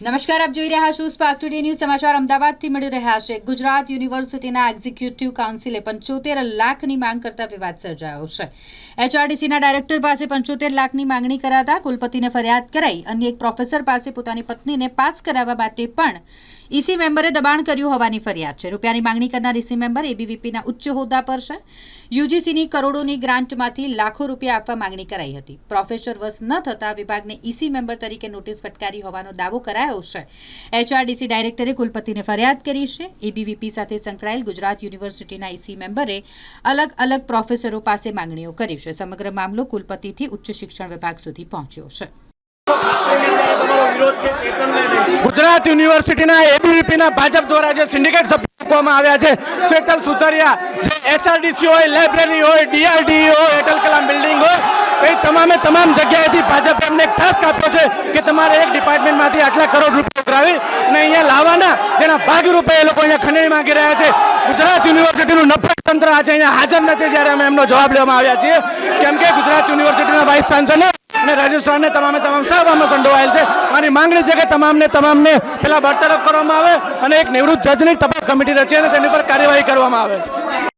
નમસ્કાર, આપ જોઈ રહ્યા છો સ્પાર્ક ટુડે ન્યૂઝ સમાચાર અમદાવાદથી મળી રહ્યા છે. ગુજરાત યુનિવર્સિટીના એક્ઝિક્યુટિવ કાઉન્સિલે પંચોતેર લાખની માંગ કરતા વિવાદ સર્જાયો છે. એચઆરડીસીના ડાયરેક્ટર પાસે પંચોતેર લાખની માંગણી કરાતા કુલપતિને ફરિયાદ કરાઈ. અન્ય એક પ્રોફેસર પાસે પોતાની પત્નીને પાસ કરાવવા માટે પણ ઈસી મેમ્બરે દબાણ કર્યું હોવાની ફરિયાદ છે. રૂપિયાની માંગણી કરનાર ઈસી મેમ્બર એબીવીપીના ઉચ્ચ હોદ્દા પર છે. યુજીસીની કરોડોની ગ્રાન્ટમાંથી લાખો રૂપિયા આપવા માંગણી કરાઈ હતી. પ્રોફેસર વસ ન થતાં વિભાગને ઈસી મેમ્બર તરીકે નોટિસ ફટકારી હોવાનો દાવો કરાયો છે. એચઆરડીસી ડાયરેક્ટરે કુલપતિને ફરિયાદ કરી છે. એબીવીપી સાથે સંકળાયેલ ગુજરાત યુનિવર્સિટીના ઇસી મેમ્બરે અલગ અલગ પ્રોફેસરો પાસે માંગણીઓ કરી છે. સમગ્ર મામલો કુલપતિથી ઉચ્ચ શિક્ષણ વિભાગ સુધી પહોંચ્યો છે. ગુજરાત યુનિવર્સિટીના એબીવીપીના ભાજપ દ્વારા જે સિન્ડિકેટ સભ્યો મૂકવામાં આવ્યા છે શેતલ સુતરિયા જે એચઆરડીસી હોય લાઇબ્રેરી હોય ડીઆરડી હોય, અટલ કલામ બિલ્ડિંગ તમામે તમામ જગ્યાએથી ભાજપે અમને એક ટાસ્ક આપ્યો છે કે તમારે એક ડિપાર્ટમેન્ટમાંથી આટલા કરોડ રૂપિયા ઉઘરાવી અને અહીંયા લાવવાના જેના ભાગરૂપે એ લોકો અહીંયા ખંડણી માંગી રહ્યા છે. ગુજરાત યુનિવર્સિટીનું નફરત તંત્ર આજે અહીંયા હાજર નથી જ્યારે અમે એમનો જવાબ લેવામાં આવ્યા છીએ. કેમ કે ગુજરાત યુનિવર્સિટીના વાઇસ ચાન્સલર અને રાજસ્થાનને તમામે તમામ સ્ટાફ સંડોવાયેલ છે. મારી માંગણી છે કે તમામને તમામને પેલા બરતરફ કરવામાં આવે અને એક નિવૃત્ત જજની તપાસ કમિટી રચી અને તેની પર કાર્યવાહી કરવામાં આવે.